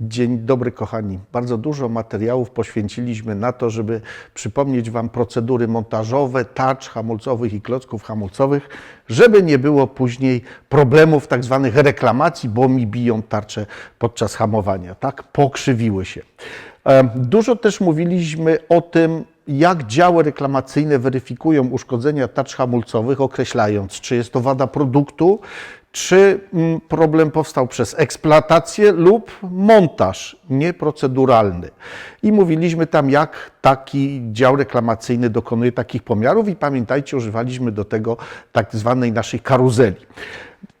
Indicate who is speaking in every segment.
Speaker 1: Dzień dobry, kochani. Bardzo dużo materiałów poświęciliśmy na to, żeby przypomnieć Wam procedury montażowe, tarcz hamulcowych i klocków hamulcowych, żeby nie było później problemów tak zwanych reklamacji, bo mi biją tarcze podczas hamowania. Tak, pokrzywiły się. Dużo też mówiliśmy o tym, jak działy reklamacyjne weryfikują uszkodzenia tarcz hamulcowych, określając, czy jest to wada produktu, czy mm, problem powstał przez eksploatację lub montaż nieproceduralny. I mówiliśmy tam, jak taki dział reklamacyjny dokonuje takich pomiarów i pamiętajcie, używaliśmy do tego tak zwanej naszej karuzeli.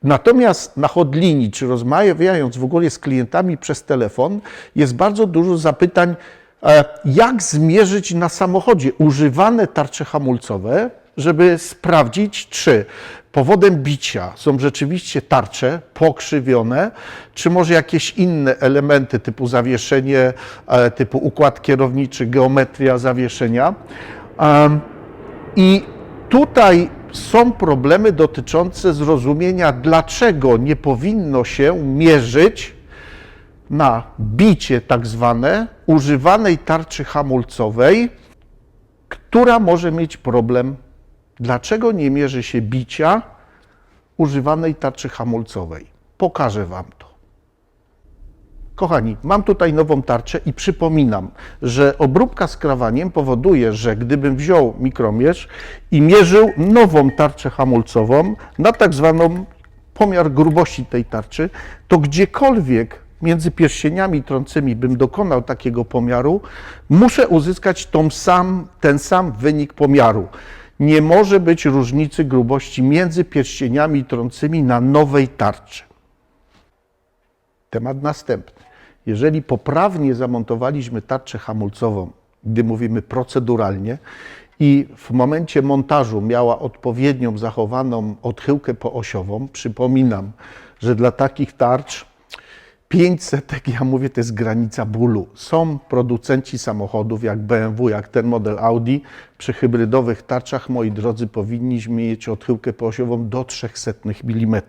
Speaker 1: Natomiast na hotlinii, czy rozmawiając w ogóle z klientami przez telefon, jest bardzo dużo zapytań, e, jak zmierzyć na samochodzie używane tarcze hamulcowe, żeby sprawdzić, czy powodem bicia są rzeczywiście tarcze pokrzywione, czy może jakieś inne elementy typu zawieszenie, e, typu układ kierowniczy, geometria zawieszenia. I tutaj są problemy dotyczące zrozumienia, dlaczego nie powinno się mierzyć na bicie tak zwane używanej tarczy hamulcowej, która może mieć problem. Dlaczego nie mierzy się bicia używanej tarczy hamulcowej? Pokażę Wam to. Kochani, mam tutaj nową tarczę i przypominam, że obróbka skrawaniem powoduje, że gdybym wziął mikromierz i mierzył nową tarczę hamulcową na tak zwaną pomiar grubości tej tarczy, to gdziekolwiek między pierścieniami trącymi bym dokonał takiego pomiaru, muszę uzyskać sam, ten sam wynik pomiaru. Nie może być różnicy grubości między pierścieniami trącymi na nowej tarczy. Temat następny. Jeżeli poprawnie zamontowaliśmy tarczę hamulcową, gdy mówimy proceduralnie, i w momencie montażu miała odpowiednią zachowaną odchyłkę poosiową, przypominam, że dla takich tarcz 500, jak ja mówię, to jest granica bólu. Są producenci samochodów jak BMW, jak ten model Audi. Przy hybrydowych tarczach, moi drodzy, powinniśmy mieć odchyłkę poosiową do 300 mm.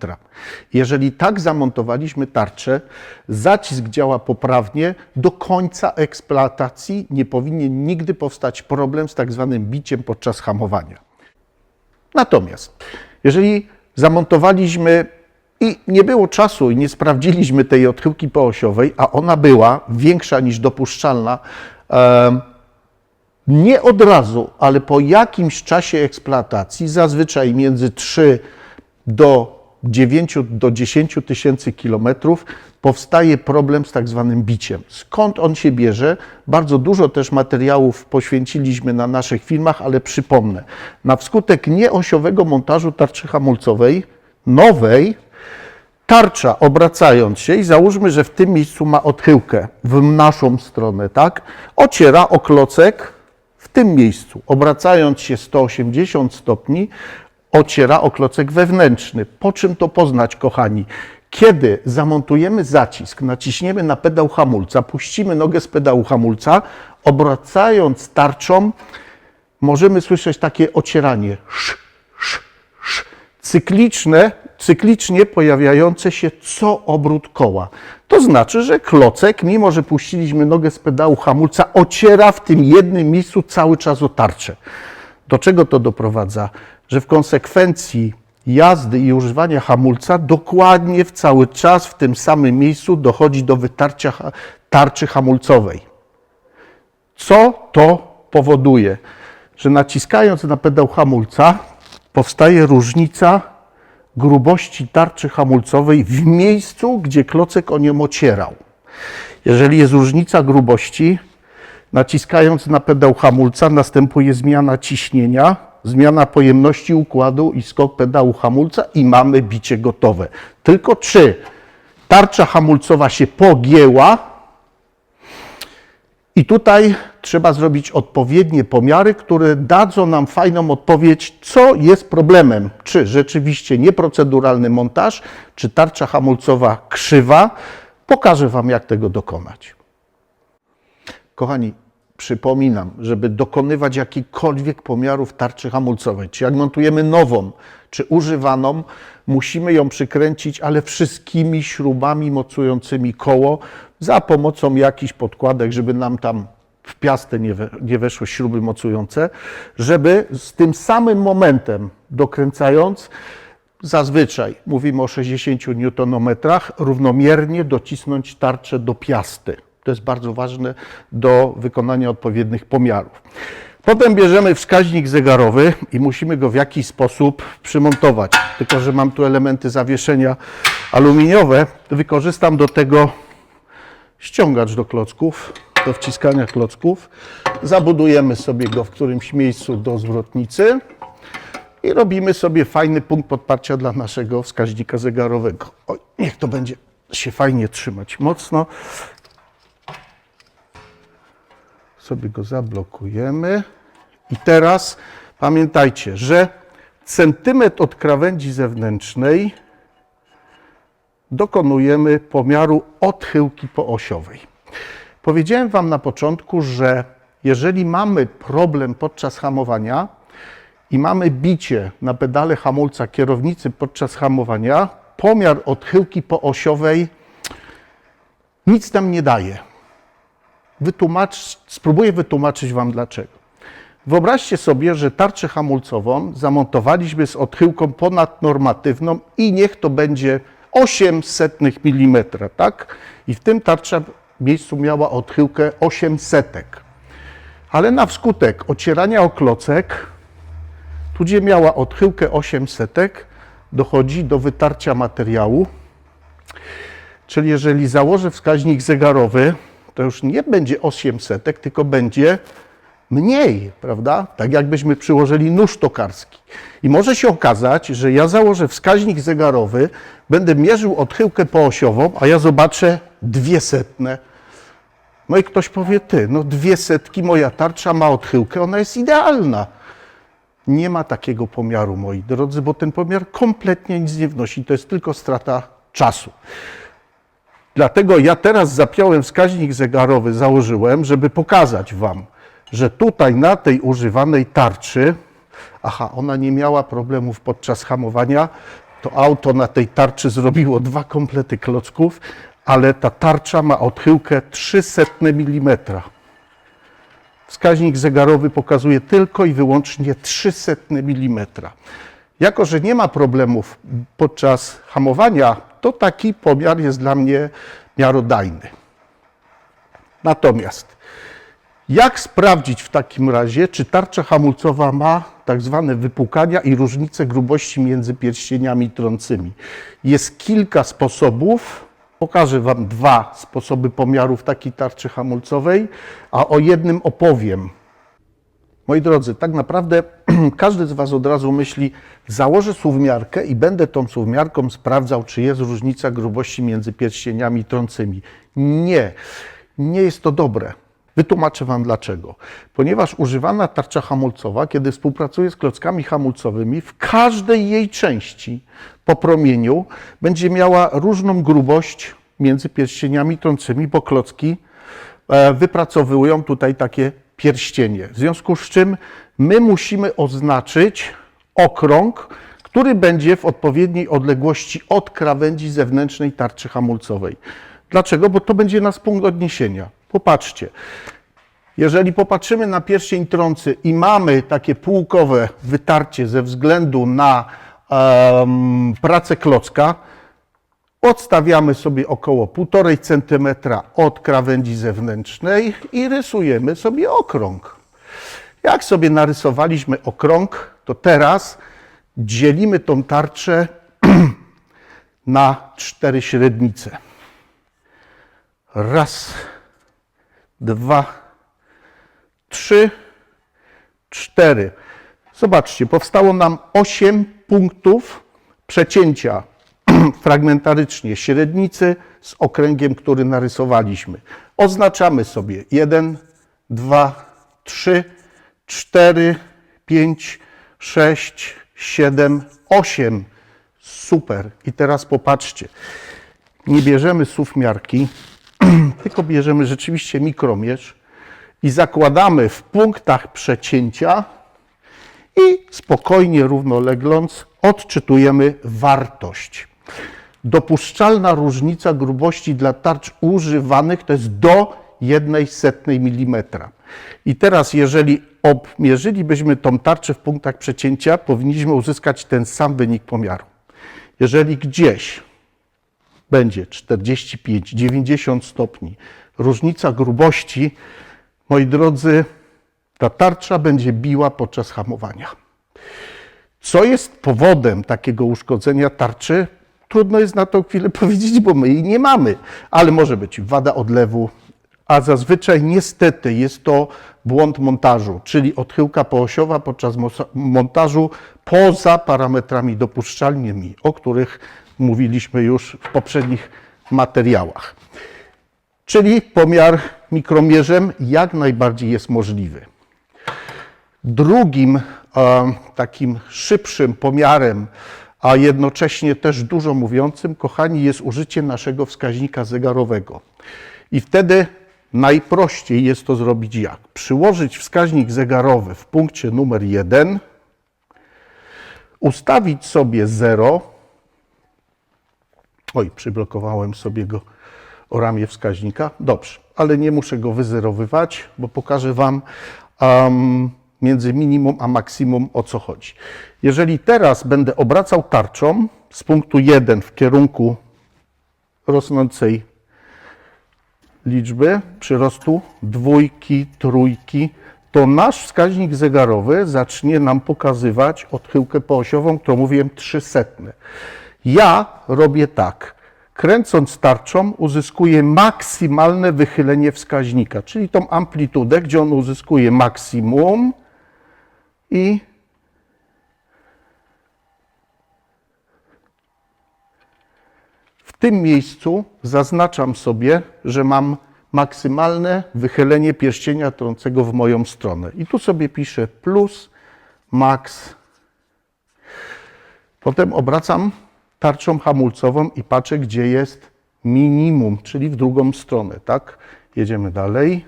Speaker 1: Jeżeli tak zamontowaliśmy tarczę, zacisk działa poprawnie, do końca eksploatacji nie powinien nigdy powstać problem z tak zwanym biciem podczas hamowania. Natomiast jeżeli zamontowaliśmy i nie było czasu i nie sprawdziliśmy tej odchyłki poosiowej, a ona była większa niż dopuszczalna, nie od razu, ale po jakimś czasie eksploatacji, zazwyczaj między 3 do 9 do 10 tysięcy kilometrów, powstaje problem z tak zwanym biciem. Skąd on się bierze? Bardzo dużo też materiałów poświęciliśmy na naszych filmach, ale przypomnę. Na wskutek nieosiowego montażu tarczy hamulcowej, nowej, tarcza obracając się i załóżmy, że w tym miejscu ma odchyłkę w naszą stronę, tak? Ociera o klocek w tym miejscu. Obracając się 180 stopni, ociera o klocek wewnętrzny. Po czym to poznać, kochani? Kiedy zamontujemy zacisk, naciśniemy na pedał hamulca, puścimy nogę z pedału hamulca, obracając tarczą, możemy słyszeć takie ocieranie. Sz. Cykliczne, cyklicznie pojawiające się co obrót koła. To znaczy, że klocek, mimo że puściliśmy nogę z pedału hamulca, ociera w tym jednym miejscu cały czas o tarczę. Do czego to doprowadza? Że w konsekwencji jazdy i używania hamulca dokładnie w cały czas w tym samym miejscu dochodzi do wytarcia tarczy hamulcowej. Co to powoduje? Że naciskając na pedał hamulca powstaje różnica grubości tarczy hamulcowej w miejscu, gdzie klocek o nią ocierał. Jeżeli jest różnica grubości, naciskając na pedał hamulca następuje zmiana ciśnienia, zmiana pojemności układu i skok pedału hamulca i mamy bicie gotowe. Tylko czy tarcza hamulcowa się pogięła, i tutaj trzeba zrobić odpowiednie pomiary, które dadzą nam fajną odpowiedź, co jest problemem. Czy rzeczywiście nieproceduralny montaż, czy tarcza hamulcowa krzywa. Pokażę Wam, jak tego dokonać. Kochani, przypominam, żeby dokonywać jakichkolwiek pomiarów tarczy hamulcowej, czy jak montujemy nową, czy używaną, musimy ją przykręcić, ale wszystkimi śrubami mocującymi koło, za pomocą jakichś podkładek, żeby nam tam w piastę nie, we, nie weszły śruby mocujące, żeby z tym samym momentem dokręcając, zazwyczaj mówimy o 60 Nm, równomiernie docisnąć tarczę do piasty. To jest bardzo ważne do wykonania odpowiednich pomiarów. Potem bierzemy wskaźnik zegarowy i musimy go w jakiś sposób przymontować. Tylko, że mam tu elementy zawieszenia aluminiowe, wykorzystam do tego ściągacz do klocków, do wciskania klocków. Zabudujemy sobie go w którymś miejscu do zwrotnicy i robimy sobie fajny punkt podparcia dla naszego wskaźnika zegarowego. O, niech to będzie się fajnie trzymać mocno. Sobie go zablokujemy. I teraz pamiętajcie, że centymetr od krawędzi zewnętrznej dokonujemy pomiaru odchyłki poosiowej. Powiedziałem Wam na początku, że jeżeli mamy problem podczas hamowania i mamy bicie na pedale hamulca kierownicy podczas hamowania, pomiar odchyłki poosiowej nic nam nie daje. Wytłumacz, spróbuję wytłumaczyć Wam dlaczego. Wyobraźcie sobie, że tarczę hamulcową zamontowaliśmy z odchyłką ponadnormatywną i niech to będzie 800 mm, tak? I w tym tarcza miejscu miała odchyłkę 800. Ale na wskutek ocierania o klocek, tu gdzie miała odchyłkę 800, dochodzi do wytarcia materiału. Czyli jeżeli założę wskaźnik zegarowy, to już nie będzie 800, tylko będzie mniej, prawda? Tak jakbyśmy przyłożyli nóż tokarski. I może się okazać, że ja założę wskaźnik zegarowy, będę mierzył odchyłkę poosiową, a ja zobaczę dwie setne. No i ktoś powie, ty, no dwie setki, moja tarcza ma odchyłkę, ona jest idealna. Nie ma takiego pomiaru, moi drodzy, bo ten pomiar kompletnie nic nie wnosi. To jest tylko strata czasu. Dlatego ja teraz zapiąłem wskaźnik zegarowy, założyłem, żeby pokazać Wam, że tutaj na tej używanej tarczy, aha, ona nie miała problemów podczas hamowania, to auto na tej tarczy zrobiło dwa komplety klocków, ale ta tarcza ma odchyłkę 300 mm. Wskaźnik zegarowy pokazuje tylko i wyłącznie 300 mm. Jako, że nie ma problemów podczas hamowania, to taki pomiar jest dla mnie miarodajny. Natomiast jak sprawdzić w takim razie, czy tarcza hamulcowa ma tak zwane wypukania i różnice grubości między pierścieniami trącymi? Jest kilka sposobów. Pokażę Wam dwa sposoby pomiarów takiej tarczy hamulcowej, a o jednym opowiem. Moi drodzy, tak naprawdę każdy z Was od razu myśli, założę suwmiarkę i będę tą suwmiarką sprawdzał, czy jest różnica grubości między pierścieniami trącymi. Nie, nie jest to dobre. Wytłumaczę Wam dlaczego. Ponieważ używana tarcza hamulcowa, kiedy współpracuje z klockami hamulcowymi, w każdej jej części po promieniu będzie miała różną grubość między pierścieniami trącymi, bo klocki e, wypracowują tutaj takie pierścienie. W związku z czym my musimy oznaczyć okrąg, który będzie w odpowiedniej odległości od krawędzi zewnętrznej tarczy hamulcowej. Dlaczego? Bo to będzie nasz punkt odniesienia. Popatrzcie. Jeżeli popatrzymy na pierścień trący i mamy takie półkowe wytarcie ze względu na um, pracę klocka, odstawiamy sobie około 1,5 cm od krawędzi zewnętrznej i rysujemy sobie okrąg. Jak sobie narysowaliśmy okrąg, to teraz dzielimy tą tarczę na cztery średnice. Raz, dwa, trzy, cztery. Zobaczcie, powstało nam osiem punktów przecięcia fragmentarycznie średnicy z okręgiem, który narysowaliśmy. Oznaczamy sobie 1, 2, 3, 4, 5, 6, 7, 8. Super. I teraz popatrzcie. Nie bierzemy miarki, tylko bierzemy rzeczywiście mikromierz i zakładamy w punktach przecięcia i spokojnie, równolegląc, odczytujemy wartość. dopuszczalna różnica grubości dla tarcz używanych to jest do 1 setnej mm. I teraz, jeżeli obmierzylibyśmy tą tarczę w punktach przecięcia, powinniśmy uzyskać ten sam wynik pomiaru. Jeżeli gdzieś będzie 45-90 stopni różnica grubości, moi drodzy, ta tarcza będzie biła podczas hamowania. Co jest powodem takiego uszkodzenia tarczy? Trudno jest na to chwilę powiedzieć, bo my jej nie mamy, ale może być wada odlewu, a zazwyczaj niestety jest to błąd montażu, czyli odchyłka poosiowa podczas montażu poza parametrami dopuszczalnymi, o których mówiliśmy już w poprzednich materiałach. Czyli pomiar mikromierzem jak najbardziej jest możliwy. Drugim takim szybszym pomiarem, a jednocześnie też dużo mówiącym, kochani, jest użycie naszego wskaźnika zegarowego. I wtedy najprościej jest to zrobić jak? Przyłożyć wskaźnik zegarowy w punkcie numer 1, ustawić sobie 0. Oj, przyblokowałem sobie go o ramię wskaźnika. Dobrze, ale nie muszę go wyzerowywać, bo pokażę Wam um, między minimum a maksimum o co chodzi. Jeżeli teraz będę obracał tarczą z punktu 1 w kierunku rosnącej liczby przyrostu dwójki, trójki, to nasz wskaźnik zegarowy zacznie nam pokazywać odchyłkę poosiową, którą mówiłem 300. Ja robię tak. Kręcąc tarczą uzyskuję maksymalne wychylenie wskaźnika, czyli tą amplitudę, gdzie on uzyskuje maksimum i w tym miejscu zaznaczam sobie, że mam maksymalne wychylenie pierścienia trącego w moją stronę. I tu sobie piszę plus, max. Potem obracam tarczą hamulcową i patrzę, gdzie jest minimum, czyli w drugą stronę, tak? Jedziemy dalej.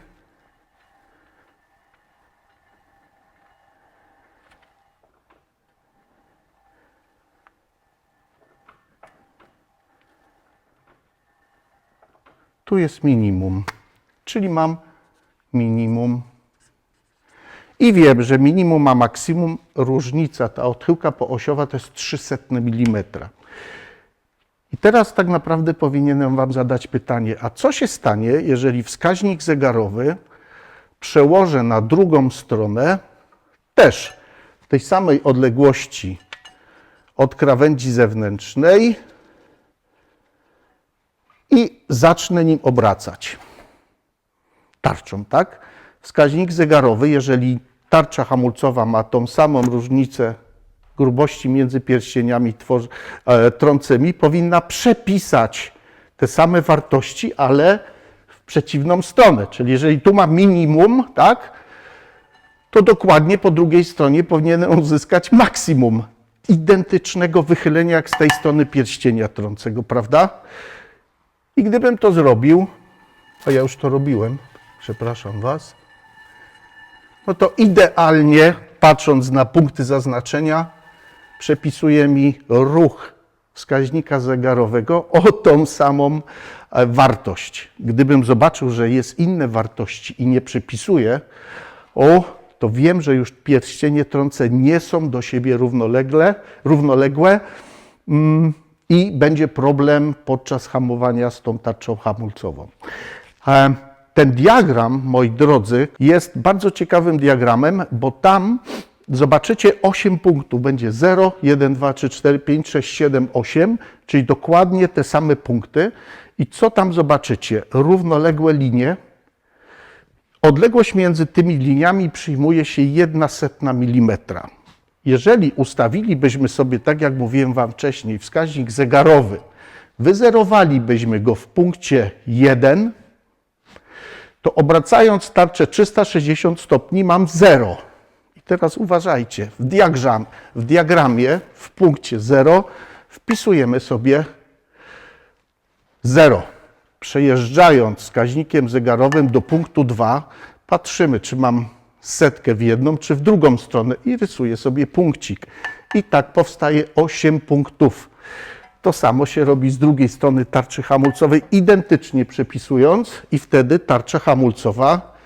Speaker 1: Tu jest minimum, czyli mam minimum i wiem, że minimum a maksimum różnica, ta odchyłka poosiowa to jest 300 mm. I teraz tak naprawdę powinienem Wam zadać pytanie, a co się stanie, jeżeli wskaźnik zegarowy przełożę na drugą stronę, też w tej samej odległości od krawędzi zewnętrznej i zacznę nim obracać tarczą, tak? Wskaźnik zegarowy, jeżeli tarcza hamulcowa ma tą samą różnicę grubości między pierścieniami tworzy, e, trącymi, powinna przepisać te same wartości, ale w przeciwną stronę. Czyli jeżeli tu ma minimum, tak, to dokładnie po drugiej stronie powinienem uzyskać maksimum identycznego wychylenia jak z tej strony pierścienia trącego, prawda? I gdybym to zrobił, a ja już to robiłem, przepraszam Was, no to idealnie, patrząc na punkty zaznaczenia, przepisuje mi ruch wskaźnika zegarowego o tą samą e, wartość. Gdybym zobaczył, że jest inne wartości i nie przypisuje, o, to wiem, że już pierścienie trące nie są do siebie równolegle, równoległe mm, i będzie problem podczas hamowania z tą tarczą hamulcową. E, Ten diagram, moi drodzy, jest bardzo ciekawym diagramem, bo tam zobaczycie 8 punktów. Będzie 0, 1, 2, 3, 4, 5, 6, 7, 8, czyli dokładnie te same punkty. I co tam zobaczycie? Równoległe linie. Odległość między tymi liniami przyjmuje się 1 setna milimetra. Jeżeli ustawilibyśmy sobie, tak jak mówiłem Wam wcześniej, wskaźnik zegarowy, wyzerowalibyśmy go w punkcie 1, to obracając tarczę 360 stopni mam 0. I teraz uważajcie, w, diagram, w diagramie w punkcie 0 wpisujemy sobie 0. Przejeżdżając wskaźnikiem zegarowym do punktu 2, patrzymy, czy mam setkę w jedną, czy w drugą stronę i rysuję sobie punkcik. I tak powstaje 8 punktów. To samo się robi z drugiej strony tarczy hamulcowej, identycznie przepisując, i wtedy tarcza hamulcowa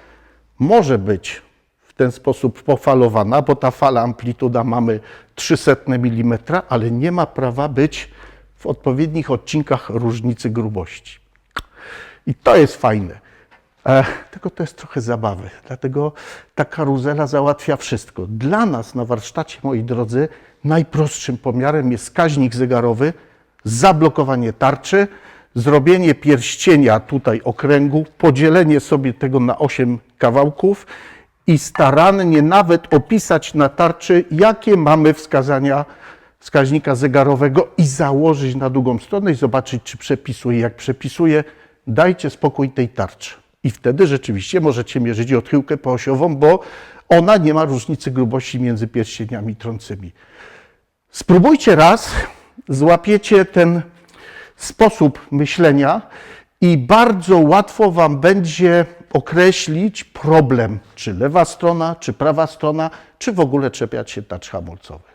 Speaker 1: może być w ten sposób pofalowana, bo ta fala amplituda mamy 300 mm, ale nie ma prawa być w odpowiednich odcinkach różnicy grubości. I to jest fajne. E, tylko to jest trochę zabawy, dlatego ta karuzela załatwia wszystko. Dla nas na warsztacie, moi drodzy, najprostszym pomiarem jest wskaźnik zegarowy, zablokowanie tarczy, zrobienie pierścienia tutaj okręgu, podzielenie sobie tego na 8 kawałków i starannie nawet opisać na tarczy, jakie mamy wskazania wskaźnika zegarowego i założyć na drugą stronę i zobaczyć, czy przepisuje. Jak przepisuje, dajcie spokój tej tarczy. I wtedy rzeczywiście możecie mierzyć odchyłkę poosiową, bo ona nie ma różnicy grubości między pierścieniami trącymi. Spróbujcie raz, złapiecie ten sposób myślenia i bardzo łatwo Wam będzie określić problem, czy lewa strona, czy prawa strona, czy w ogóle czepiać się tarcz hamulcowych.